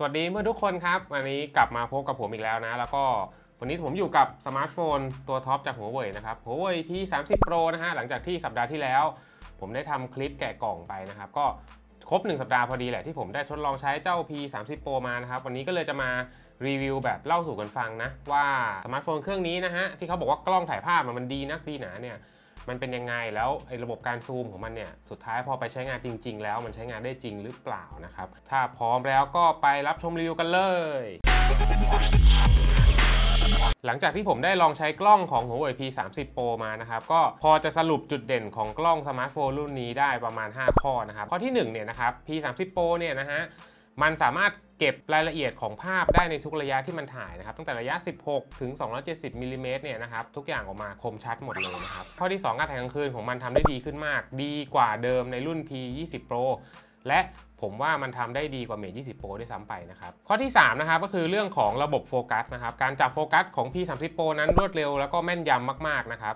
สวัสดีเพื่อนทุกคนครับ วันนี้กลับมาพบกับผมอีกแล้วนะ แล้วก็วันนี้ผมอยู่กับสมาร์ทโฟนตัวท็อปจากหัวเว่ยนะครับหัวเว่ย P30 Pro นะฮะหลังจากที่สัปดาห์ที่แล้ว ผมได้ทำคลิปแกะกล่องไปนะครับ ก็ครบ 1 สัปดาห์พอดีแหละที่ผมได้ทดลองใช้เจ้า P30 Pro มานะครับ วันนี้ก็เลยจะมารีวิวแบบเล่าสู่กันฟังนะ ว่าสมาร์ทโฟนเครื่องนี้นะฮะที่เขาบอกว่ากล้องถ่ายภาพมันดีนักดีหนาเนี่ย มันเป็นยังไงแล้วไอ้ระบบการซูมของมันเนี่ยสุดท้ายพอไปใช้งานจริง ๆ แล้วมันใช้งานได้จริงหรือเปล่านะครับ ถ้าพร้อมแล้วก็ไปรับชมรีวิวกันเลย หลังจากที่ผมได้ลองใช้กล้องของ Huawei P30 Pro มานะครับ ก็พอจะสรุปจุดเด่นของกล้องสมาร์ทโฟนรุ่นนี้ได้ประมาณ 5 ข้อนะครับ ข้อที่1เนี่ยนะครับ P30 Pro เนี่ยนะฮะ มันสามารถเก็บรายละเอียดของภาพได้ในทุกระยะที่มันถ่ายนะครับตั้งแต่ระยะ 16 ถึง 270มิลลิเมตรเนี่ยนะครับทุกอย่างออกมาคมชัดหมดเลยนะครับข้อที่ 2 การถ่ายกลางคืนของมันทำได้ดีขึ้นมาก ดีกว่าเดิมในรุ่น P20 Pro และผมว่ามันทำได้ดีกว่า Mate 20 Pro ด้วยซ้ำไปนะครับ ข้อที่ 3 นะครับก็คือเรื่องของระบบโฟกัสนะครับ การจับโฟกัสของ P30 Pro นั้นรวดเร็วแล้วก็แม่นยำมากๆนะครับ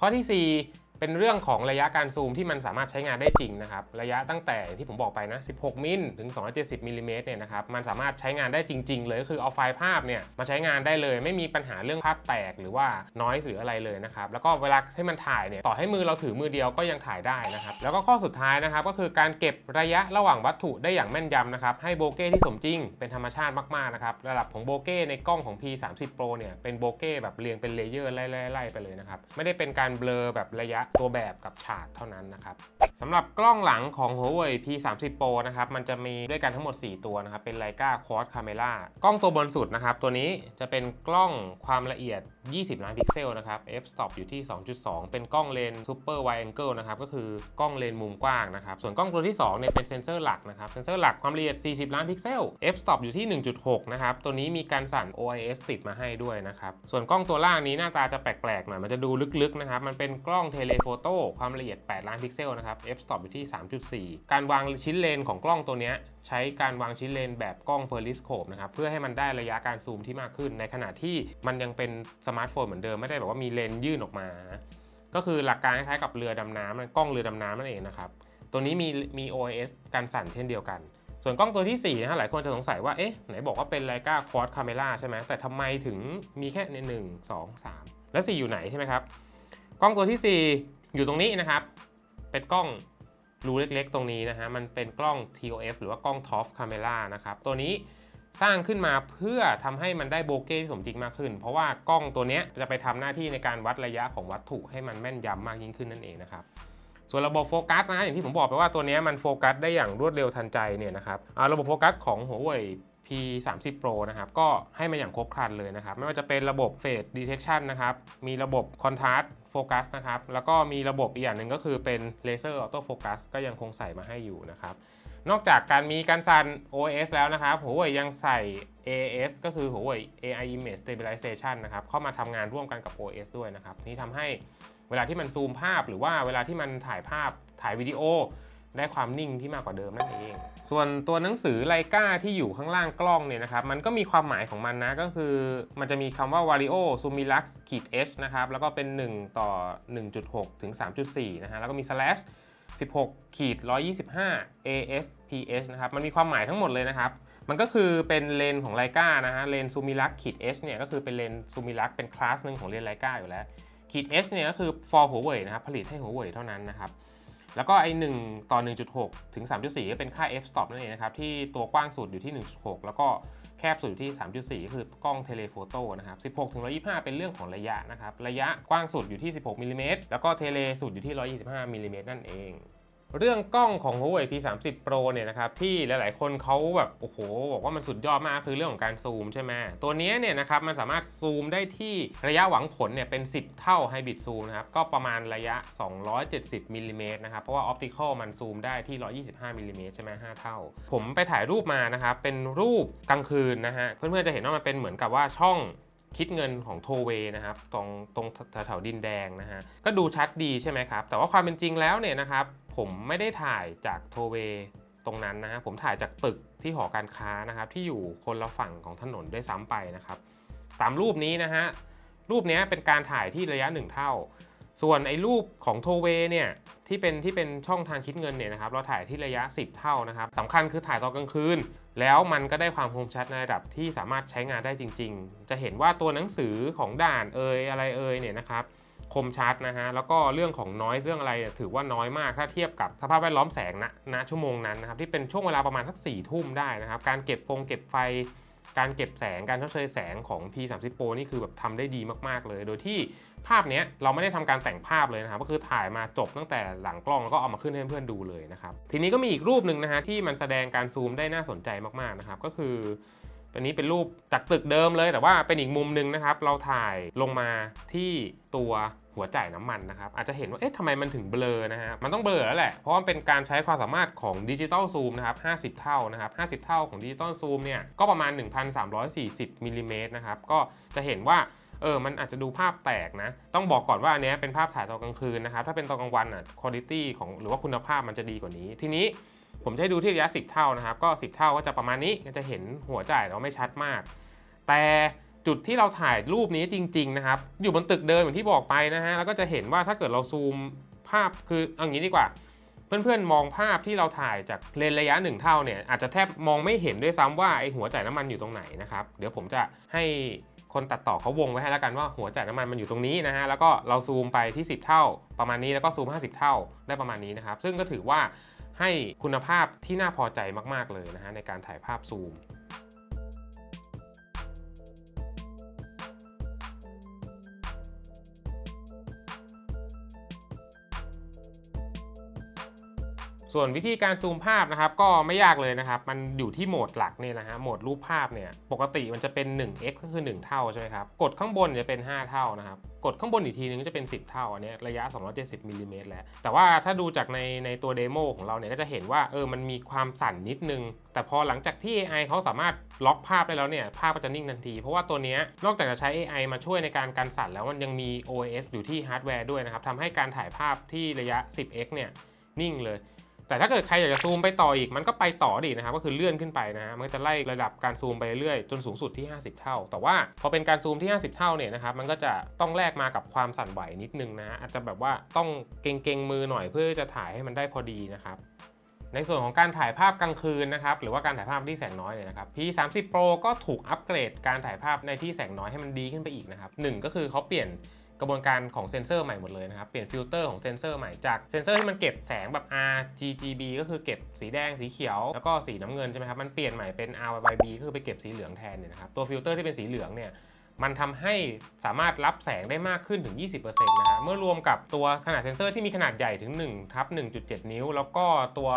ข้อที่ 4 เป็นเรื่องของระยะการซูมที่มันสามารถใช้งานได้จริงนะครับ ระยะตั้งแต่ที่ผมบอกไปนะ 16 มิลถึง 270 มิลลิเมตรเนี่ยนะครับ มันสามารถใช้งานได้จริง ๆ เลย ก็คือเอาไฟล์ภาพเนี่ยมาใช้งานได้เลย ไม่มีปัญหาเรื่องภาพแตกหรือว่าน้อยหรืออะไรเลยนะครับ แล้วก็เวลาให้มันถ่ายเนี่ย ต่อให้มือเราถือมือเดียวก็ยังถ่ายได้นะครับ แล้วก็ข้อสุดท้ายนะครับ ก็คือการเก็บระยะระหว่างวัตถุได้อย่างแม่นยำนะครับ ให้โบเก้ที่สมจริง เป็นธรรมชาติมากๆนะครับ ระดับของโบเก้ในกล้องของ P30 Pro เนี่ย เป็นโบเก้แบบเรียงเป็นเลเยอร์ไล่ๆๆไปเลยนะครับ ไม่ได้เป็นการเบลอแบบระยะตัวแบบกับฉากเท่านั้นนะครับสำหรับกล้องหลังของ Huawei P30 Pro นะครับ มันจะมีด้วยกันทั้งหมด 4 ตัวนะครับ เป็น Leica Quad Camera กล้องตัวบนสุดนะครับ ตัวนี้จะเป็นกล้องความละเอียด 20 ล้านพิกเซลนะครับ f stop อยู่ที่ 2.2 เป็นกล้องเลน Super Wide Angle นะครับ ก็คือกล้องเลนมุมกว้างนะครับ ส่วนกล้องตัวที่2เนี่ยเป็นเซนเซอร์หลักนะครับ เซนเซอร์หลักความละเอียด 40 ล้านพิกเซล f stop อยู่ที่ 1.6 นะครับ ตัวนี้มีการสั่น OIS ติดมาให้ด้วยนะครับ ส่วนกล้องตัวล่างนี้หน้าตาจะแปลกๆหน่อย มันจะดูลึกๆนะครับ มันเป็นกล้องเทเลฟโต้ความละเอียด 8 ล้านพิกเซลนะครับ f stop อยู่ที่ 3.4 การวางชิ้นเลนของกล้องตัวนี้ใช้การวางชิ้นเลนแบบกล้องเพอร์ลิสโคปนะครับเพื่อให้มันได้ระยะการซูมที่มากขึ้น ในขณะที่มันยังเป็นสมาร์ทโฟนเหมือนเดิมไม่ได้แบบว่ามีเลนยื่นออกมานะก็คือหลักการคล้ายๆกับเรือดำน้ำกล้องเรือดำน้ำนั่นเองนะครับตัวนี้มีมี OIS การสั่นเช่นเดียวกัน ส่วนกล้องตัวที่4นะฮะหลายคนจะสงสัยว่า เอ๊ะ ไหนบอกว่าเป็น Leica Quad Camera ใช่ไหมแต่ทำไมถึงมีแค่ในหนึ่งสองสามแล้ว4อยู่ไหนใช่ไหมครับ กล้องตัวที่ 4 อยู่ตรงนี้นะครับ เป็นกล้องรูเล็กๆ ตรงนี้นะฮะ มันเป็นกล้อง TOF หรือว่ากล้อง TOF Camera นะครับ ตัวนี้สร้างขึ้นมาเพื่อทำให้มันได้โบเก้ที่สมจริงมากขึ้น เพราะว่ากล้องตัวนี้จะไปทำหน้าที่ในการวัดระยะของวัตถุให้มันแม่นยำมากยิ่งขึ้นนั่นเองนะครับ ส่วนระบบโฟกัสนะอย่างที่ผมบอกไปว่าตัวนี้มันโฟกัสได้อย่างรวดเร็วทันใจเนี่ยนะครับระบบโฟกัสของ Huawei P30 Pro นะครับ ก็ให้มาอย่างครบครันเลยนะครับ ไม่ว่าจะเป็นระบบ Phase Detection นะครับ มีระบบ Contrast Focus น โฟกัสนะครับ แล้วก็มีระบบอีกอย่างหนึ่งก็คือเป็นเลเซอร์ออโต้โฟก็ยังคงใส่มาให้อยู่นะครับ นอกจากการมีการสั่น OS แล้วนะครับ Huawei ยังใส่ AS ก็คือ Huawei AI Image Stabilization นะครับ เข้ามาทำงานร่วมกันกับ OS ด้วยนะครับ นี่ทำให้เวลาที่มันซูมภาพหรือว่าเวลาที่มันถ่ายภาพถ่ายวิดีโอ ได้ความนิ่งที่มากกว่าเดิมนั่นเอง ส่วนตัวหนังสือไลกาที่อยู่ข้างล่างกล้องเนี่ยนะครับ มันก็มีความหมายของมันนะ ก็คือมันจะมีคำว่า vario sumilux ขีด h นะครับ แล้วก็เป็น 1 ต่อ 1.6 ถึง 3.4 นะฮะ แล้วก็มี slash 16ขีด125 ASPH นะครับ มันมีความหมายทั้งหมดเลยนะครับ มันก็คือเป็นเลนของไลกานะฮะ เลนซูมิลักขีด h เนี่ยก็คือเป็นเลนซูมิลักเป็นคลาสหนึ่งของเลนไลกาอยู่แล้ว ขีด h เนี่ยก็คือ for Huawei นะครับ ผลิตให้ Huawei เท่านั้นนะครับ แล้วก็ไอ้1ต่อ 1.6 ถึง 3.4 ก็เป็นค่า f stop นั่นเองนะครับ ที่ตัวกว้างสุดอยู่ที่ 1.6 แล้วก็แคบสุดอยู่ที่ 3.4ก็คือกล้องเทเลโฟโต้นะครับ 16 ถึง 125 เป็นเรื่องของระยะนะครับ ระยะกว้างสุดอยู่ที่ 16มิลลิเมตรแล้วก็เทเลสุดอยู่ที่ 125มิลลิเมตรนั่นเอง เรื่องกล้องของ Huawei P30 Pro เนี่ยนะครับที่หลายๆ คนเขาแบบโอ้โหบอกว่ามันสุดยอดมากคือเรื่องของการซูมใช่ไหมตัวนี้เนี่ยนะครับมันสามารถซูมได้ที่ระยะหวังผลเนี่ยเป็น 10 เท่าไฮบริดซูมนะครับก็ประมาณระยะ 270มิลลิเมตรนะครับเพราะว่าออปติคอลมันซูมได้ที่ 125มิลลิเมตรใช่ไหม5เท่า ผมไปถ่ายรูปมานะครับเป็นรูปกลางคืนนะฮะเพื่อนๆจะเห็นว่ามันเป็นเหมือนกับว่าช่อง คิดเงินของโทเวนะครับตรงตรงแถวๆดินแดงนะฮะก็ดูชัดดีใช่ไหมครับ แต่ว่าความเป็นจริงแล้วเนี่ยนะครับ ผมไม่ได้ถ่ายจากโทเวตรงนั้นนะฮะผมถ่ายจากตึกที่หอการค้านะครับ ที่อยู่คนละฝั่งของถนนด้วยซ้ำไปนะครับ ตามรูปนี้นะฮะรูปนี้เป็นการถ่ายที่ระยะ 1 เท่า ส่วนไอ้รูปของโทเวเนี่ย ที่เป็นที่เป็นช่องทางคิดเงินเนี่ยนะครับเราถ่ายที่ระยะ 10 เท่านะครับสำคัญคือถ่ายตอนกลางคืน แล้วมันก็ได้ความคมชัดในระดับที่สามารถใช้งานได้จริง ๆ จะเห็นว่าตัวหนังสือของด่านเอยอะไรเอยเนี่ยนะครับคมชัดนะฮะแล้วก็เรื่องของน้อยเรื่องอะไรถือว่าน้อยมากถ้าเทียบกับสภาพแวดล้อมแสงณณชั่วโมงนั้นนะครับที่เป็นช่วงเวลาประมาณสัก4ี่ทุ่มได้นะครับการเก็บฟงเก็บไฟ การเก็บแสงการชดเชยแสงของ P30 Pro นี่คือแบบทำได้ดีมากๆเลย โดยที่ภาพนี้เราไม่ได้ทำการแต่งภาพเลยนะครับ ก็คือถ่ายมาจบตั้งแต่หลังกล้องแล้วก็เอามาขึ้นให้เพื่อนๆดูเลยนะครับ ทีนี้ก็มีอีกรูปหนึ่งนะฮะที่มันแสดงการซูมได้น่าสนใจมากๆนะครับ ก็คือ อันนี้เป็นรูปจากตึกเดิมเลย แต่ว่าเป็นอีกมุมหนึ่งนะครับ เราถ่ายลงมาที่ตัวหัวจ่ายน้ำมันนะครับ อาจจะเห็นว่า เอ๊ะทำไมมันถึงเบลอนะฮะ มันต้องเบลอแล้วแหละ เพราะว่าเป็นการใช้ความสามารถของดิจิตอลซูมนะครับ 50 เท่านะครับ 50 เท่าของดิจิตอลซูมเนี่ย ก็ประมาณ 1,340มิลลิเมตรนะครับ ก็จะเห็นว่าเออ มันอาจจะดูภาพแตกนะ ต้องบอกก่อนว่าอันนี้เป็นภาพถ่ายตอนกลางคืนนะครับ ถ้าเป็นตอนกลางวันอะคุณภาพของหรือว่าคุณภาพมันจะดีกว่านี้ ทีนี้ ผมจะให้ดูที่ระยะ 10 เท่านะครับ ก็ 10 เท่าก็จะประมาณนี้ก็จะเห็นหัวจ่ายเราไม่ชัดมาก แต่จุดที่เราถ่ายรูปนี้จริง ๆ นะครับ อยู่บนตึกเดิมอย่างที่บอกไปนะฮะแล้วก็จะเห็นว่าถ้าเกิดเราซูมภาพคือเอางี้ดีกว่า เพื่อนๆมองภาพที่เราถ่ายจากเลนระยะ 1 เท่าเนี่ยอาจจะแทบมองไม่เห็นด้วยซ้ำว่าไอหัวจ่ายน้ำมันอยู่ตรงไหนนะครับเดี๋ยวผมจะให้คนตัดต่อเขาวงไว้ให้แล้วกันว่าหัวจ่ายน้ำมันมันอยู่ตรงนี้นะฮะแล้วก็เราซูมไปที่ 10 เท่า ประมาณนี้แล้วก็ซูม 50 เท่าได้ประมาณนี้นะครับซึ่งก็ถือว่า ให้คุณภาพที่น่าพอใจมาก ๆ เลยนะฮะในการถ่ายภาพซูม ส่วนวิธีการซูมภาพนะครับก็ไม่ยากเลยนะครับ มันอยู่ที่โหมดหลักเนี่ยนะฮะโหมดรูปภาพเนี่ยปกติมันจะเป็น 1x ก็คือ 1 เท่าใช่ไหมครับกดข้างบนจะเป็น 5 เท่านะครับกดข้างบนอีกทีนึงจะเป็น 10 เท่าอันนี้ระยะ 270มิลลิเมตรแล้ว แต่ว่าถ้าดูจากในในตัวเดโมของเราเนี่ยก็จะเห็นว่าเออมันมีความสั่นนิดนึง แต่พอหลังจากที่ AI เขาสามารถล็อกภาพได้แล้วเนี่ยภาพก็จะนิ่งทันที เพราะว่าตัวนี้นอกจากจะใช้ AI มาช่วยในการกันสั่นแล้วมันยังมี OS อยู่ที่ฮาร์ดแวร์ด้วยนะครับทำให้การถ่ายภาพที่ระยะ 10x เนี่ยนิ่งเลย แต่ถ้าเกิดใครอยากจะซูมไปต่ออีกมันก็ไปต่อดีนะครับก็คือเลื่อนขึ้นไปนะฮะมันก็จะไล่ระดับการซูมไปเรื่อยจนสูงสุดที่ 50 เท่า แต่ว่าพอเป็นการซูมที่ 50 เท่าเนี่ยนะครับมันก็จะต้องแลกมากับความสั่นไหวนิดนึงนะฮะอาจจะแบบว่าต้องเก่งๆมือหน่อยเพื่อจะถ่ายให้มันได้พอดีนะครับในส่วนของการถ่ายภาพกลางคืนนะครับหรือว่าการถ่ายภาพที่แสงน้อยเนี่ยนะครับ P30 Pro ก็ถูกอัปเกรดการถ่ายภาพในที่แสงน้อยให้มันดีขึ้นไปอีกนะครับหนึ่งก็คือเขาเปลี่ยน กระบวนการของเซนเซอร์ใหม่หมดเลยนะครับ เปลี่ยนฟิลเตอร์ของเซนเซอร์ใหม่จากเซนเซอร์ที่มันเก็บแสงแบบ R G G B ก็คือเก็บสีแดงสีเขียว แล้วก็สีน้ำเงินใช่ไหมครับ มันเปลี่ยนใหม่เป็น RYB คือไปเก็บสีเหลืองแทนเนี่ยนะครับ ตัวฟิลเตอร์ที่เป็นสีเหลืองเนี่ยมันทำให้สามารถรับแสงได้มากขึ้นถึง 20%นะฮะ เมื่อรวมกับตัวขนาดเซนเซอร์ที่มีขนาดใหญ่ถึง1ทับ1.7 นิ้ว แล้วก็ตัว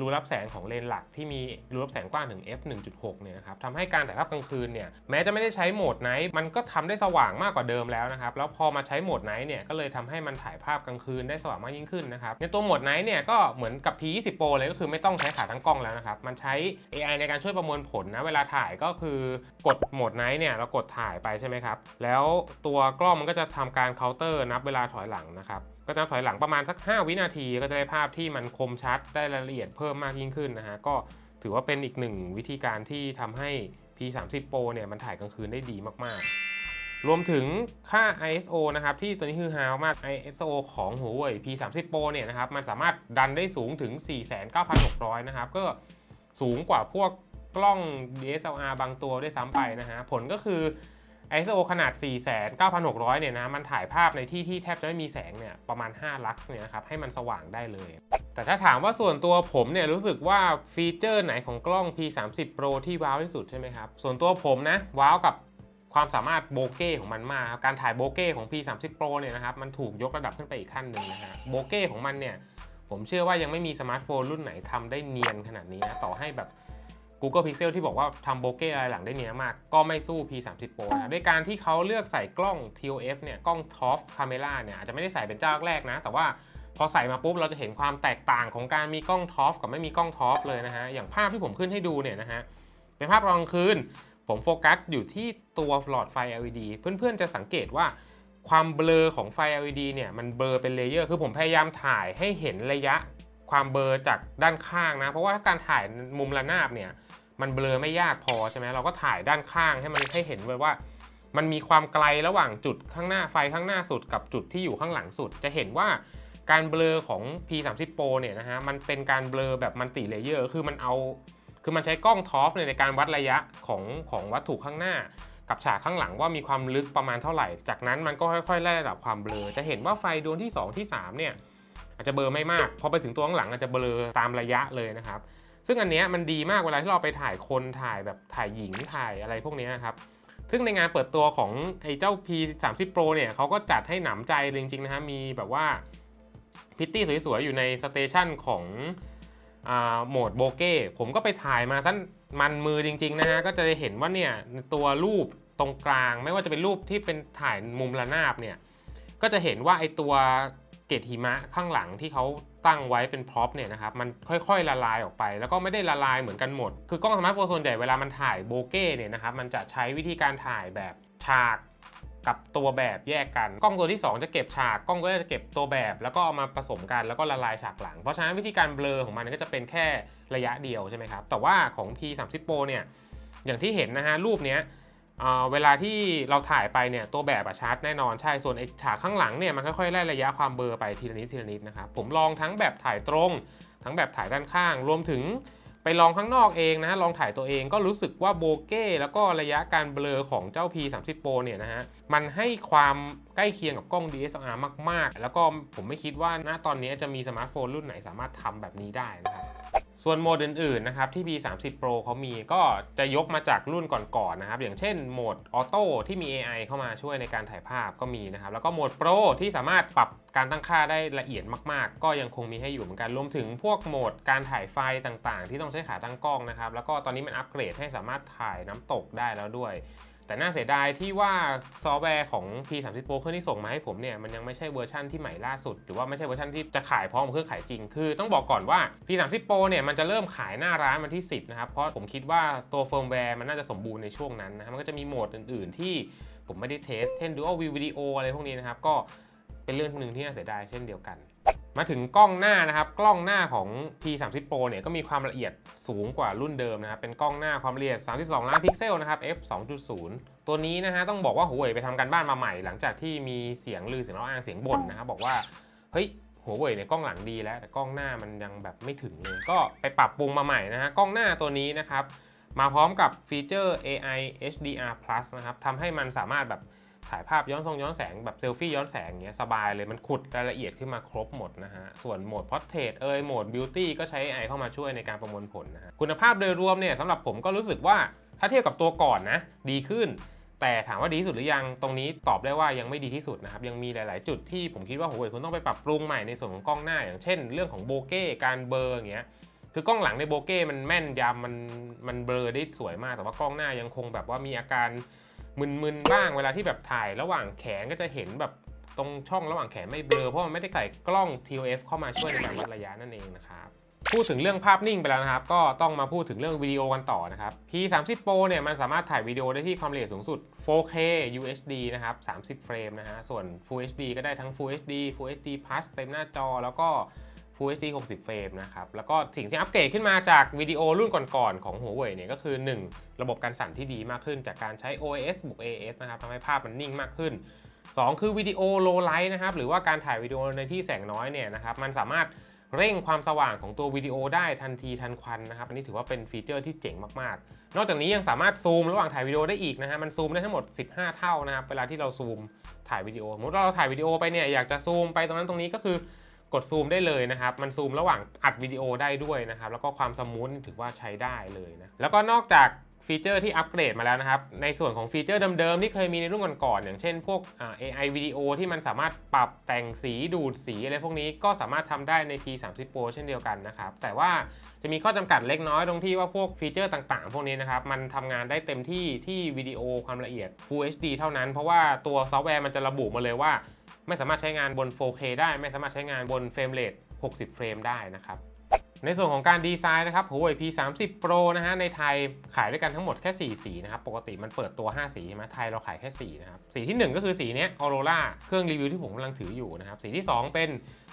รูรับแสงของเลนหลักที่มีรูรับแสงกว้างถึง f 1.6 เนี่ยนะครับทำให้การถ่ายภาพกลางคืนเนี่ยแม้จะไม่ได้ใช้โหมดไนท์มันก็ทำได้สว่างมากกว่าเดิมแล้วนะครับแล้วพอมาใช้โหมดไนท์เนี่ยก็เลยทำให้มันถ่ายภาพกลางคืนได้สว่างมากยิ่งขึ้นนะครับในตัวโหมดไนท์เนี่ยก็เหมือนกับ P20 Pro เลยก็คือไม่ต้องใช้ขาทั้งกล้องแล้วนะครับมันใช้ AI ในการช่วยประมวลผลนะเวลาถ่ายก็คือกดโหมดไนท์เนี่ยเรากดถ่ายไปใช่ไหมครับแล้วตัวกล้องมันก็จะทำการเคาน์เตอร์นับเวลาถอยหลังนะครับ ก็จะถอยหลังประมาณสัก 5 วินาที ก็จะได้ภาพที่มันคมชัดได้รายละเอียดเพิ่มมากยิ่งขึ้นนะฮะก็ถือว่าเป็นอีกหนึ่งวิธีการที่ทำให้ P30 Pro เนี่ยมันถ่ายกลางคืนได้ดีมากๆ รวมถึงค่า ISO นะครับที่ตัวนี้คือฮาวมาก ISO ของ Huawei P30 Pro เนี่ยนะครับมันสามารถดันได้สูงถึง 49,600 นะครับ ก็สูงกว่าพวกกล้อง DSLR บางตัวได้ซ้ำไปนะฮะผลก็คือ ISO ขนาด 49,600 เนี่ยนะ มันถ่ายภาพในที่ที่แทบจะไม่มีแสงเนี่ย ประมาณ 5 ลักซ์เนี่ยนะครับ ให้มันสว่างได้เลย แต่ถ้าถามว่าส่วนตัวผมเนี่ย รู้สึกว่าฟีเจอร์ไหนของกล้อง P30 Pro ที่ว้าวที่สุดใช่ไหมครับ ส่วนตัวผมนะ ว้าวกับความสามารถโบเก้ของมันมากครับ การถ่ายโบเก้ของ P30 Pro เนี่ยนะครับ มันถูกยกระดับขึ้นไปอีกขั้นหนึ่งนะฮะ โบเก้ของมันเนี่ย ผมเชื่อว่ายังไม่มีสมาร์ทโฟนรุ่นไหนทำได้เนียนขนาดนี้นะ ต่อให้แบบ Google Pixel ที่บอกว่าทำโบเก้อะไรหลังได้เนี้ยมาก ก็ไม่สู้ P30 Pro นะด้วยการที่เขาเลือกใส่กล้อง TOF เนี่ยกล้อง TOF Camera เนี่ยอาจจะไม่ได้ใส่เป็นเจ้าแรกนะ แต่ว่าพอใส่มาปุ๊บเราจะเห็นความแตกต่างของการมีกล้อง TOF กับไม่มีกล้อง TOF เลยนะฮะ อย่างภาพที่ผมขึ้นให้ดูเนี่ยนะฮะ เป็นภาพกลางคืน ผมโฟกัสอยู่ที่ตัวหลอดไฟ LED เพื่อนๆจะสังเกตว่าความเบลอของไฟ LED เนี่ยมันเบลอเป็นเลเยอร์ คือผมพยายามถ่ายให้เห็นระยะ ความเบลอจากด้านข้างนะ เพราะว่าถ้าการถ่ายมุมระนาบเนี่ย มันเบลอไม่ยากพอใช่ไหมเราก็ถ่ายด้านข้างให้มันให้เห็นเลยว่า มันมีความไกลระหว่างจุดข้างหน้าไฟข้างหน้าสุดกับจุดที่อยู่ข้างหลังสุด จะเห็นว่าการเบลอของ P30 Pro เนี่ยนะฮะ มันเป็นการเบลอแบบมัลติเลเยอร์ คือมันเอา คือมันใช้กล้องท็อปในการวัดระยะของของวัตถุข้างหน้า กับฉากข้างหลังว่ามีความลึกประมาณเท่าไหร่ จากนั้นมันก็ค่อยๆไล่ระดับความเบลอ จะเห็นว่าไฟดวงที่ 2 ที่ 3 เนี่ย อาจจะเบลอไม่มากพอไปถึงตัวข้างหลังอาจจะเบลอตามระยะเลยนะครับ ซึ่งอันเนี้ยมันดีมากเวลาที่เราไปถ่ายคนถ่ายแบบถ่ายหญิงถ่ายอะไรพวกนี้ยครับซึ่งในงานเปิดตัวของไอ้เจ้า P30 Pro เนี่ยเขาก็จัดให้หนำใจจริงๆนะฮะมีแบบว่าพิตตี้สวยๆ อยู่ในสเตชันของอ่าโหมดโบเก้ผมก็ไปถ่ายมาสั้นมันมือจริงๆนะฮะก็จะได้เห็นว่าเนี่ยตัวรูปตรงกลาง ไม่ว่าจะเป็นรูปที่เป็นถ่ายมุมระนาบเนี่ยก็จะเห็นว่าไอตัว เกล็ดหิมะข้างหลังที่เขาตั้งไว้เป็นพร็อพเนี่ยนะครับมันค่อยๆ ละลายออกไป แล้วก็ไม่ได้ละลายเหมือนกันหมด คือกล้องสมาร์ทโฟนส่วนใหญ่เวลามันถ่ายโบเก้เนี่ยนะครับมันจะใช้วิธีการถ่ายแบบฉากกับตัวแบบแยกกัน กล้องตัวที่ 2 จะเก็บฉาก กล้องก็จะเก็บตัวแบบ แล้วก็เอามาผสมกันแล้วก็ละลายฉากหลัง เพราะฉะนั้นวิธีการเบลอของมันก็จะเป็นแค่ระยะเดียวใช่ไหมครับ แต่ว่าของ P30 Pro เนี่ย อย่างที่เห็นนะฮะรูปเนี้ย เวลาที่เราถ่ายไปเนี่ยตัวแบบอะชัดแน่นอนใช่ส่วนไอ้ฉากข้างหลังเนี่ยมันค่อยๆไล่ระยะความเบลอไปทีละนิดทีละนิดนะครับผมลองทั้งแบบถ่ายตรง ทั้งแบบถ่ายด้านข้าง รวมถึงไปลองข้างนอกเองนะฮะลองถ่ายตัวเองก็รู้สึกว่าโบเก้แล้วก็ระยะการเบลอของเจ้า P30 Pro เนี่ยนะฮะมันให้ความใกล้เคียงกับกล้อง DSLR มาก ๆ แล้วก็ผมไม่คิดว่าณตอนนี้จะมีสมาร์ทโฟนรุ่นไหนสามารถทำแบบนี้ได้นะครับ ส่วนโหมดอื่นๆนะครับที่ B30 Pro เขามีก็จะยกมาจากรุ่นก่อนๆนะครับ อย่างเช่นโหมดออโต้ที่มี AI เข้ามาช่วยในการถ่ายภาพก็มีนะครับ แล้วก็โหมด Pro ที่สามารถปรับการตั้งค่าได้ละเอียดมากๆ ก็ยังคงมีให้อยู่เหมือนกัน รวมถึงพวกโหมดการถ่ายไฟต่างๆ ที่ต้องใช้ขาตั้งกล้องนะครับ แล้วก็ตอนนี้มันอัปเกรดให้สามารถถ่ายน้ำตกได้แล้วด้วย แต่น่าเสียดายที่ว่าซอฟต์แวร์ของ P30 Pro เครื่องที่ส่งมาให้ผมเนี่ยมันยังไม่ใช่เวอร์ชันที่ใหม่ล่าสุด หรือว่าไม่ใช่เวอร์ชันที่จะขายพร้อมเครื่องขายจริง คือต้องบอกก่อนว่า P30 Pro เนี่ยมันจะเริ่มขายหน้าร้านวันที่ 10 นะครับ เพราะผมคิดว่าตัวเฟิร์มแวร์มันน่าจะสมบูรณ์ในช่วงนั้นนะครับมันก็จะมีโหมดอื่น ๆ ที่ผมไม่ได้เทสเช่น Dual View Video อะไรพวกนี้นะครับก็เป็นเรื่องหนึ่งที่น่าเสียดายเช่นเดียวกัน มาถึงกล้องหน้านะครับกล้องหน้าของ P30 Pro เนี่ยก็มีความละเอียดสูงกว่ารุ่นเดิมนะครับเป็นกล้องหน้าความละเอียด 32 ล้านพิกเซลนะครับ f 2.0 ตัวนี้นะฮะต้องบอกว่าหัวเว่ยไปทำการบ้านมาใหม่ หลังจากที่มีเสียงลือเสียงเล่าอ้างเสียงบ่นนะครับบอกว่าเฮ้ยหัวเว่ยเนี่ยกล้องหลังดีแล้ว แต่กล้องหน้ามันยังแบบไม่ถึงเลย ก็ไปปรับปรุงมาใหม่นะฮะกล้องหน้าตัวนี้นะครับมาพร้อมกับฟีเจอร์ AI HDR Plus นะครับทำให้มันสามารถแบบ ถ่ายภาพย้อนทรงย้อนแสงแบบเซลฟี่ย้อนแสงอย่างเงี้ยสบายเลยมันขุดรายละเอียดขึ้นมาครบหมดนะฮะ ส่วนโหมด Portrait เอยโหมด Beauty ก็ใช้ AI เข้ามาช่วยในการประมวลผลนะฮะคุณภาพโดยรวมเนี่ยสำหรับผมก็รู้สึกว่าถ้าเทียบกับตัวก่อนนะ ดีขึ้น แต่ถามว่าดีที่สุดหรือยังตรงนี้ตอบได้ว่ายังไม่ดีที่สุดนะครับ ยังมีหลาย ๆ จุดที่ผมคิดว่าหัวเว่ยคุณต้องไปปรับปรุงใหม่ในส่วนของกล้องหน้า อย่างเช่น เรื่องของโบเก้การเบลออย่างเงี้ยคือกล้องหลังในโบเก้มันแม่นยำมันมันเบลอได้สวยมากแต่ว่ากล้องหน้ายังคงแบบว่ามีอาการ มึนๆบ้างเวลาที่แบบถ่ายระหว่างแขนก็จะเห็นแบบตรงช่องระหว่างแขนไม่เบลอเพราะมันไม่ได้ใส่กล้อง TOF เข้ามาช่วยในการวัดระยะนั่นเองนะครับพูดถึงเรื่องภาพนิ่งไปแล้วนะครับ ก็ต้องมาพูดถึงเรื่องวิดีโอกันต่อนะครับ P30 Pro เนี่ยมันสามารถถ่ายวิดีโอได้ที่ความละเอียดสูงสุด 4K UHD นะครับ 30 เฟรมนะฮะ ส่วน Full HD ก็ได้ทั้ง Full HD Full HD Plus เต็มหน้าจอแล้วก็ Full HD 60 เฟรมนะครับ แล้วก็สิ่งที่อัปเกรดขึ้นมาจากวิดีโอรุ่นก่อนๆ ของหัวเว่ยเนี่ยก็คือ 1 ระบบการสั่นที่ดีมากขึ้น จากการใช้ OIS บวก AS นะครับทำให้ภาพมันนิ่งมากขึ้น 2 คือวิดีโอ low light นะครับ หรือว่าการถ่ายวิดีโอในที่แสงน้อยเนี่ยนะครับ มันสามารถเร่งความสว่างของตัววิดีโอได้ทันทีทันควันนะครับ อันนี้ถือว่าเป็นฟีเจอร์ที่เจ๋งมากๆ นอกจากนี้ยังสามารถซูมระหว่างถ่ายวิดีโอได้อีกนะฮะ มันซูมได้ทั้งหมด 15 เท่านะครับ เวลาที่เราซูมถ่ายวิดีโอ สมมติเราถ่ายวิดีโอไปเนี่ย อยากจะซูมไปตรงนั้นตรงนี้ก็คือ กดซูมได้เลยนะครับ มันซูมระหว่างอัดวิดีโอได้ด้วยนะครับ แล้วก็ความสมูทนี่ถือว่าใช้ได้เลยนะ แล้วก็นอกจากฟีเจอร์ที่อัปเกรดมาแล้วนะครับ ในส่วนของฟีเจอร์เดิมๆ ที่เคยมีในรุ่นก่อนๆ อย่างเช่นพวก AI วิดีโอที่มันสามารถปรับแต่งสีดูดสีอะไรพวกนี้ก็สามารถทำได้ใน P30 Pro เช่นเดียวกันนะครับ แต่ว่าจะมีข้อจำกัดเล็กน้อยตรงที่ว่าพวกฟีเจอร์ต่างๆ พวกนี้นะครับ มันทำงานได้เต็มที่ที่วิดีโอความละเอียด Full HD เท่านั้น เพราะว่าตัวซอฟต์แวร์มันจะระบุมาเลยว่า ไม่สามารถใช้งานบน 4K ได้ ไม่สามารถใช้งานบนเฟรมเรท60 เฟรมได้นะครับ ในส่วนของการดีไซน์นะครับ Huawei P30 Pro นะฮะ ในไทยขายด้วยกันทั้งหมดแค่ 4 สีนะครับ ปกติมันเปิดตัว 5 สีใช่ไหมไทยเราขายแค่ 4 นะครับ สีที่ 1 ก็คือสีนี้ Aurora เครื่องรีวิวที่ผมกำลังถืออยู่นะครับ สีที่ 2 เป็น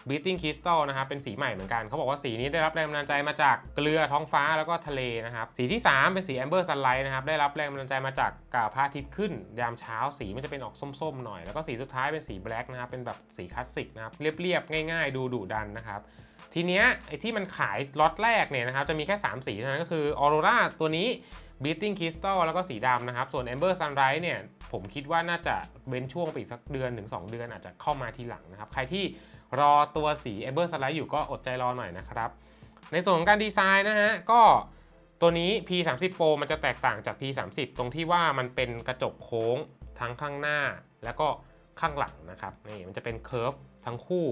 Beating Crystal นะครับ เป็นสีใหม่เหมือนกัน เขาบอกว่าสีนี้ได้รับแรงบันดาลใจมาจากเกลือท้องฟ้าแล้วก็ทะเลนะครับ สีที่ 3 เป็นสี Amber Sunlight นะครับ ได้รับแรงบันดาลใจมาจากกาพระอาทิตย์ขึ้น ยามเช้า สีมันจะเป็นออกส้มๆหน่อย แล้วก็สีสุดท้ายเป็นสี Black นะครับ เป็นแบบสีคลาสสิกนะครับ เรียบๆ ง่าย ๆ ดูดุดันนะครับ ทีเนี้ยไอ้ที่มันขายล็อตแรกเนี่ยนะครับจะมีแค่ 3 สีเท่านั้นก็คือ Aurora ตัวนี้ Beating Crystal แล้วก็สีดำนะครับ ส่วน Amber Sunrise เนี่ยผมคิดว่าน่าจะเว้นช่วงไปอีกสักเดือนถึง2เดือนอาจจะเข้ามาทีหลังนะครับ ใครที่รอตัวสี Amber Sunrise อยู่ก็อดใจรอหน่อยนะครับ ในส่วนของการดีไซน์นะฮะก็ตัวนี้ P30 Pro มันจะแตกต่างจาก P30 ตรงที่ว่ามันเป็นกระจกโค้งทั้งข้างหน้า แล้วก็ข้างหลังนะครับนี่มันจะเป็นเคอร์ฟทั้งคู่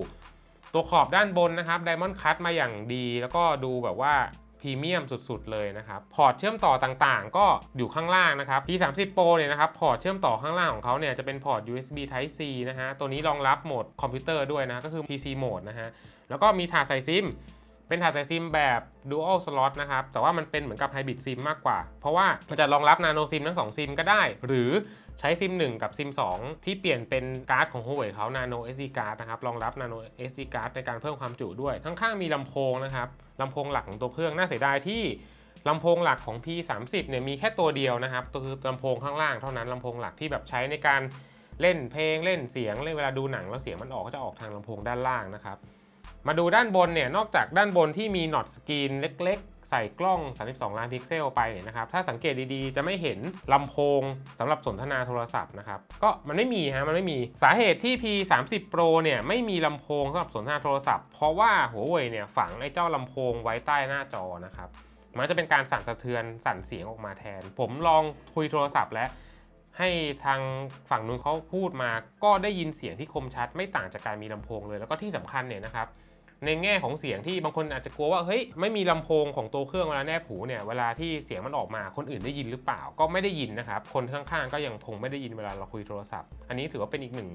ตัวขอบด้านบนนะครับไดมอนด์คัตมาอย่างดี แล้วก็ดูแบบว่าพรีเมียมสุดๆ เลยนะครับ พอร์ตเชื่อมต่อต่างๆ ก็อยู่ข้างล่างนะครับ P30 Pro เนี่ยนะครับ พอร์ตเชื่อมต่อข้างล่างของเขาเนี่ยจะเป็นพอร์ต USB Type C นะฮะ ตัวนี้รองรับโหมดคอมพิวเตอร์ด้วยนะ ก็คือ PC โหมดนะฮะ แล้วก็มีถาดใส่ซิม เป็นถาดใส่ซิมแบบ Dual Slot นะครับ แต่ว่ามันเป็นเหมือนกับ Hybrid SIM มากกว่า เพราะว่ามันจะรองรับ Nano SIM ทั้ง 2 ซิมก็ได้ หรือ ใช้ซิม 1 กับ ซิม 2 ที่เปลี่ยนเป็นการ์ดของ Huawei เขา Nano SD card นะครับ รองรับ Nano SD card ในการเพิ่มความจุด้วย ข้างๆมีลำโพงนะครับลำโพงหลักของตัวเครื่องน่าเสียดายที่ลำโพงหลักของ P30 เนี่ยมีแค่ตัวเดียวนะครับตัวคือลำโพงข้างล่างเท่านั้นลำโพงหลักที่แบบใช้ในการเล่นเพลงเล่นเสียงเล่นเวลาดูหนังแล้วเสียงมันออกก็จะออกทางลำโพงด้านล่างนะครับ มาดูด้านบนเนี่ยนอกจากด้านบนที่มีน็อตสกรีนเล็ก ใส่กล้อง 32 ล้านพิกเซลไปเนี่ยนะครับ ถ้าสังเกตดีๆ จะไม่เห็นลำโพงสำหรับสนทนาโทรศัพท์นะครับ ก็มันไม่มีฮะ มันไม่มี สาเหตุที่ P30 Pro เนี่ยไม่มีลำโพงสำหรับสนทนาโทรศัพท์ เพราะว่าหัวเว่ยเนี่ยฝังไอ้เจ้าลำโพงไว้ใต้หน้าจอนะครับ มันจะเป็นการสั่นสะเทือนสั่นเสียงออกมาแทน ผมลองคุยโทรศัพท์แล้วให้ทางฝั่งนู้นเขาพูดมา ก็ได้ยินเสียงที่คมชัด ไม่ต่างจากการมีลำโพงเลย แล้วก็ที่สำคัญเนี่ยนะครับ ในแง่ของเสียงที่บางคนอาจจะกลัวว่าเฮ้ยไม่มีลำโพงของตัวเครื่องเวลาแนบหูเนี่ยเวลาที่เสียงมันออกมาคนอื่นได้ยินหรือเปล่าก็ไม่ได้ยินนะครับคนข้างๆ ก็ยังคงไม่ได้ยินเวลาเราคุยโทรศัพท์ อันนี้ถือว่าเป็นอีกหนึ่ง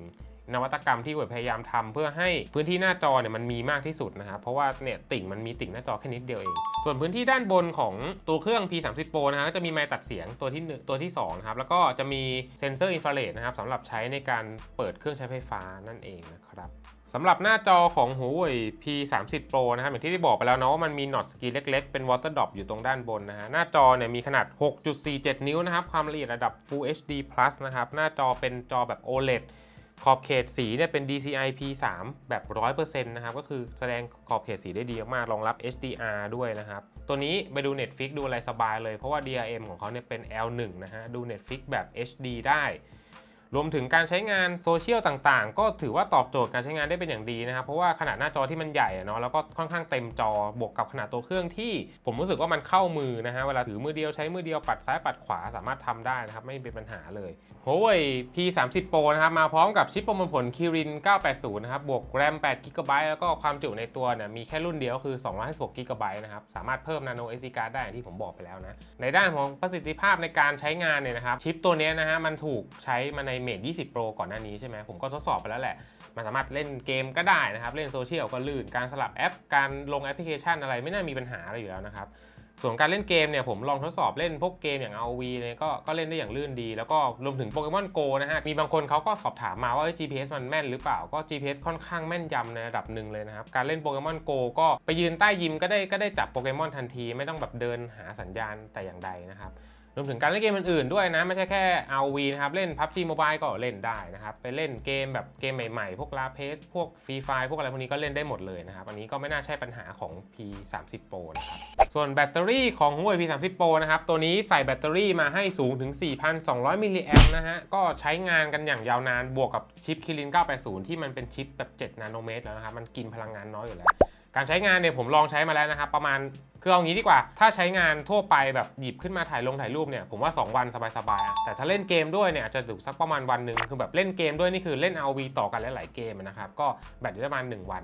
นวัตกรรมที่เว็บพยายามทำเพื่อให้พื้นที่หน้าจอเนี่ยมันมีมากที่สุดนะครับ เพราะว่าเนี่ยติ่งมันมีติ่งหน้าจอแค่นิดเดียวเอง ส่วนพื้นที่ด้านบนของตัวเครื่อง P30 Pro นะฮะก็จะมีไมค์ตัดเสียงตัวที่หนึ่งตัวที่2นะครับแล้วก็จะมีเซ็นเซอร์อินฟราเรดนะครับสำหรับใช้ในการเปิดเครื่องใช้ไฟฟ้านั่นเองนะครับ สำหรับหน้าจอของ Huawei P30 Pro นะครับอย่างที่ได้บอกไปแล้วเนาะว่ามันมี Notch สกีเล็กๆ เป็น Water Drop อยู่ตรงด้านบนนะฮะหน้าจอเนี่ยมีขนาด 6.47 นิ้วนะครับ ความละเอียดระดับ Full HD Plus นะครับ หน้าจอเป็นจอแบบ OLED ขอบเขตสีเนี่ยเป็น DCI P3 แบบ 100%นะครับ ก็คือแสดงขอบเขตสีได้ดีมากรองรับ HDR ด้วยนะครับ ตัวนี้ไปดู Netflix ดูอะไรสบายเลย เพราะว่า DRM ของเขาเนี่ยเป็น L1 นะฮะ ดู Netflix แบบ HD ได้ รวมถึงการใช้งานโซเชียลต่างๆ ก็ถือว่าตอบโจทย์การใช้งานได้เป็นอย่างดีนะครับ เพราะว่าขนาดหน้าจอที่มันใหญ่เนาะแล้วก็ค่อนข้างเต็มจอบวกกับขนาดตัวเครื่องที่ ผมรู้สึกว่ามันเข้ามือนะฮะเวลาถือมือเดียวใช้มือเดียวปัดซ้ายปัดขวาสามารถทำได้นะครับ ไม่เป็นปัญหาเลย Huawei P30 Pro นะครับมาพร้อมกับชิปประมวลผล Kirin 980 นะครับบวกแรม8 g b แล้วก็ความจุในตัวเนี่ยมีแค่รุ่นเดียวก็คือ 256 g b นะครับสามารถเพิ่ม Nano SD card ได้อย่างที่ผมบอกไปแล้วนะในด้านของประสิทธิภาพในการใช้งานเนี่ยนะครับชิปตัวนี้นะฮะมันถูกใช้มาใน Mate 20 Pro ก่อนหน้านี้ใช่ไหมผมก็ทดสอบไปแล้วแหละ มันสามารถเล่นเกมก็ได้นะครับ เล่นโซเชียลก็ลื่น การสลับแอป การลงแอปพลิเคชันอะไรไม่น่ามีปัญหาอะไรอยู่แล้วนะครับ ส่วนการเล่นเกมเนี่ยผมลองทดสอบเล่นพวกเกมอย่าง ROV เนี่ยก็ก็เล่นได้อย่างลื่นดี แล้วก็รวมถึงโปเกมอนโกนะฮะ มีบางคนเขาก็สอบถามมาว่า GPS มันแม่นหรือเปล่า ก็ GPS ค่อนข้างแม่นยำในระดับหนึ่งเลยนะครับ การเล่นโปเกมอนโกก็ไปยืนใต้ยิมก็ได้ก็ได้จับโปเกมอนทันที ไม่ต้องแบบเดินหาสัญญาณแต่อย่างใดนะครับ รวมถึงการเล่นเกมอื่นๆด้วยนะ ไม่ใช่แค่ ROV นะครับ เล่น PUBG Mobile ก็เล่นได้นะครับ ไปเล่นเกมแบบเกมใหม่ๆ พวก La p a c e พวก Free Fire พวกอะไรพวกนี้ก็เล่นได้หมดเลยนะครับ อันนี้ก็ไม่น่าใช่ปัญหาของ P30 Pro นะครับ ส่วนแบตเตอรี่ของ Huawei P30 Pro นะครับ ตัวนี้ใส่แบตเตอรี่มาให้สูงถึง 4,200 มิลลิแอมป์นะฮะ ก็ใช้งานกันอย่างยาวนานบวกกับชิป Kirin 980 ที่มันเป็นชิปแบบ 7 นาโนเมตรแล้วนะครับมันกินพลังงานน้อยอยู่แล้ว การใช้งานเนี่ยผมลองใช้มาแล้วนะครับ ประมาณคือเอางี้ดีกว่า ถ้าใช้งานทั่วไปแบบหยิบขึ้นมาถ่ายลงถ่ายรูปเนี่ยผมว่า 2 วันสบายๆอะแต่ถ้าเล่นเกมด้วยเนี่ยอาจจะถึงสักประมาณวันหนึ่งคือแบบเล่นเกมด้วยนี่คือเล่น RV ต่อกันหลายๆเกมนะครับก็แบตอยู่ได้ประมาณ 1 วัน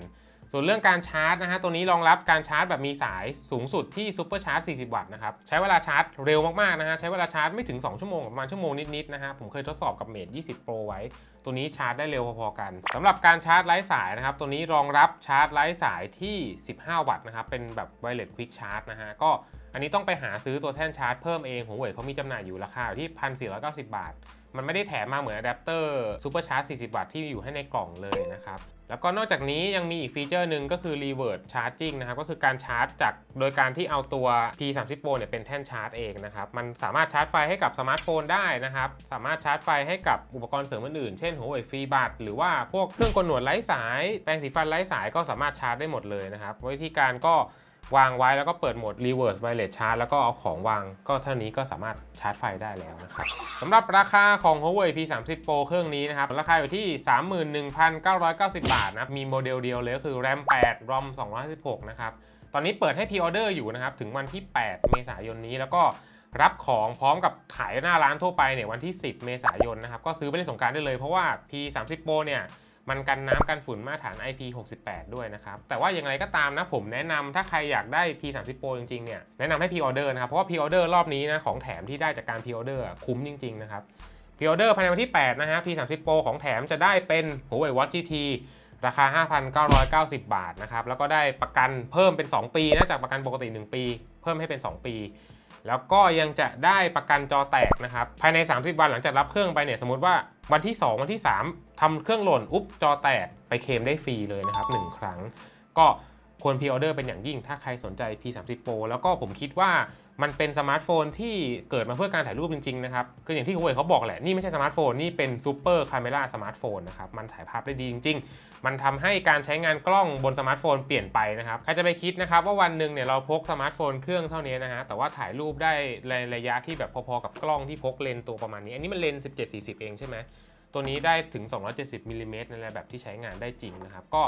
ส่วนเรื่องการชาร์จนะฮะตัวนี้รองรับการชาร์จแบบมีสายสูงสุดที่ซูเปอร์ชาร์จ 40 วัตต์นะครับ ใช้เวลาชาร์จเร็วมากๆนะฮะใช้เวลาชาร์จไม่ถึง 2 ชั่วโมงประมาณชั่วโมงนิดๆนะฮะผมเคยทดสอบกับเมท20 Pro ไว้ ตัวนี้ชาร์จได้เร็วพอๆกันสำหรับการชาร์จไร้สายนะครับ ตัวนี้รองรับชาร์จไร้สายที่ 15 วัตต์นะครับเป็นแบบไวเลสควิกชาร์จนะฮะก็ อันนี้ต้องไปหาซื้อตัวแท่นชาร์จเพิ่มเองหัวเว่ยเขามีจำหน่ายอยู่ราคาอยู่ที่ 1,490 บาท มันไม่ได้แถมมาเหมือนอะแดปเตอร์ซูเปอร์ชาร์จ 40 วัตต์ที่อยู่ให้ในกล่องเลยนะครับ แล้วก็นอกจากนี้ยังมีอีกฟีเจอร์หนึ่งก็คือ reverse charging นะครับ ก็คือการชาร์จจากโดยการที่เอาตัว P30 Pro เนี่ยเป็นแท่นชาร์จเองนะครับ มันสามารถชาร์จไฟให้กับสมาร์ทโฟนได้นะครับ สามารถชาร์จไฟให้กับอุปกรณ์เสริมอื่นๆ เช่นหัวเว่ยฟรีบัตหรือว่าพวกเครื่องกลหนวดไร้สาย แปรงสีฟันไร้สายก็สามารถชาร์จได้หมดเลยนะครับวิธีการก็ วางไว้แล้วก็เปิดโหมด reverse wireless charge แล้วก็เอาของวางก็เท่านี้ก็สามารถชาร์จไฟได้แล้วนะครับสำหรับราคาของ Huawei P30 Pro เครื่องนี้นะครับ ราคาอยู่ที่ 31,990 บาทนะครับมีโมเดลเดียวเลยก็คือ RAM 8 ROM 216นะครับ ตอนนี้เปิดให้พ r ออเดอร์อยู่นะครับ ถึงวันที่ 8 เมษายนนี้แล้วก็รับของพร้อมกับขายหน้าร้านทั่วไปเนี่ยวันที่ 10 เมษายนนะครับ ก็ซื้อไปในสงการได้เลยเพราะว่า P30 Pro เนี่ย มันกันน้ำกันฝุ่นมาตรฐาน IP68 ด้วยนะครับ แต่ว่าอย่างไรก็ตามนะผมแนะนำถ้าใครอยากได้ P30 Pro จริงๆเนี่ยแนะนำให้ P order นะครับ เพราะว่า P order รอบนี้นะของแถมที่ได้จากการ P order อะคุ้มจริงๆนะครับ P order ภายในวันที่ 8 นะฮะ P30 Pro ของแถมจะได้เป็น Huawei Watch GT ราคา 5,990 บาทนะครับ แล้วก็ได้ประกันเพิ่มเป็น 2 ปีนะจากประกันปกติ 1 ปี เพิ่มให้เป็น 2 ปี แล้วก็ยังจะได้ประกันจอแตกนะครับ ภายใน 30 วันหลังจากรับเครื่องไปเนี่ยสมมติว่าวันที่ 2 วันที่ 3ทำเครื่องหล่นอุ๊บจอแตกไปเคมได้ฟรีเลยนะครับ 1 ครั้ง ก็ควรพ r ออเดอร์เป็นอย่างยิ่งถ้าใครสนใจ P30 Pro แล้วก็ผมคิดว่ามันเป็นสมาร์ทโฟนที่เกิดมาเพื่อการถ่ายรูปจริงๆนะครับคืออย่างที่คุณเวยเขาบอกแหละ นี่ไม่ใช่สมาร์ทโฟน นี่เป็นซูเปอร์คาเมราสมาร์ทโฟนนะครับ มันถ่ายภาพได้ดีจริง ๆ มันทำให้การใช้งานกล้องบนสมาร์ทโฟนเปลี่ยนไปนะครับ ใครจะไปคิดนะครับว่าวันหนึ่งเนี่ยเราพกสมาร์ทโฟนเครื่องเท่านี้นะฮะ แต่ว่าถ่ายรูปได้ในระยะที่แบบพอๆกับกล้องที่พกเลนตัวประมาณนี้ อันนี้มันเลนส์17-40 เองใช่ไหม ตัวนี้ได้ถึง 270มิลลิเมตรในแบบที่ใช้งานได้จริงนะครับ ก็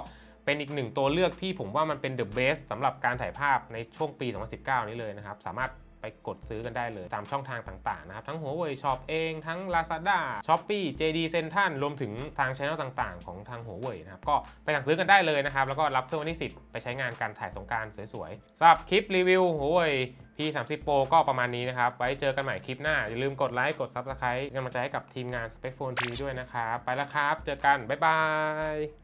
เป็นอีกหนึ่งตัวเลือกที่ผมว่ามันเป็น the best สำหรับการถ่ายภาพในช่วงปี 2019 นี้เลยนะครับ สามารถ ไปกดซื้อกันได้เลย ตามช่องทางต่างๆนะครับทั้ง Huawei Shop เองทั้ง Lazada Shopee JD Central รวมถึงทางช่องต่างๆ ของทาง Huawei นะครับก็ไปสั่งซื้อกันได้เลยนะครับแล้วก็รับเครื่องวันที่ 10 ไปใช้งานการถ่ายสงการสวยๆสำหรับคลิปรีวิว Huawei P30 Pro ก็ประมาณนี้นะครับ ไว้เจอกันใหม่คลิปหน้า อย่าลืมกดไลค์ กด Subscribe กำลังใจให้กับทีมงาน Spec Phone TV ด้วยนะครับ ไปแล้วครับ เจอกัน บ๊ายบาย